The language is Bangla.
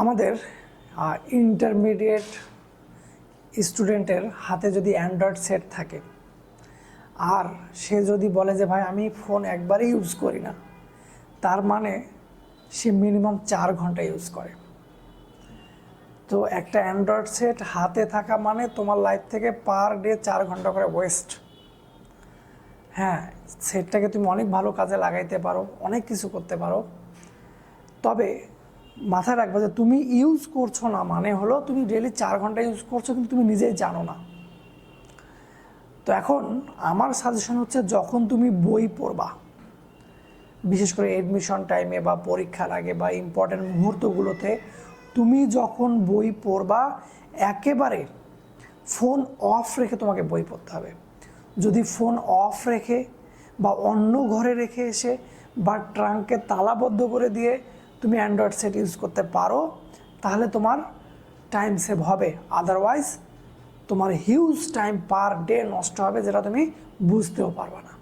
আমাদের ইন্টারমিডিয়েট স্টুডেন্টের হাতে যদি অ্যান্ড্রয়েড সেট থাকে, আর সে যদি বলে যে, ভাই, আমি ফোন একবারই ইউজ করি না, তার মানে সে মিনিমাম চার ঘণ্টা ইউজ করে। তো একটা অ্যান্ড্রয়েড সেট হাতে থাকা মানে তোমার লাইফ থেকে পার ডে চার ঘণ্টা করে ওয়েস্ট হ্যাঁ সেটটাকে তুমি অনেক ভালো কাজে লাগাইতে পারো, অনেক কিছু করতে পারো। তবে মাথায় রাখবে যে তুমি ইউজ করছ না মানে হলো তুমি ডেলি চার ঘণ্টা ইউজ করছ কিন্তু তুমি নিজেই জানো না। তো এখন আমার সাজেশন হচ্ছে যখন তুমি বই পড়বা, বিশেষ করে এডমিশন টাইমে বা পরীক্ষার আগে বা ইম্পর্টেন্ট মুহূর্তগুলোতে, তুমি যখন বই পড়বা, একেবারে ফোন অফ রেখে তোমাকে বই পড়তে হবে। যদি ফোন অফ রেখে বা অন্য ঘরে রেখে এসে বা ট্রাঙ্কে তালাবদ্ধ করে দিয়ে তুমি অ্যান্ড্রয়েড সেট ইউজ করতে পারো, তাহলে তোমার টাইম সেভ হবে। আদারওয়াইজ তোমার হিউজ টাইম পার ডে নষ্ট হবে, যেটা তুমি বুঝতেও পারবে না।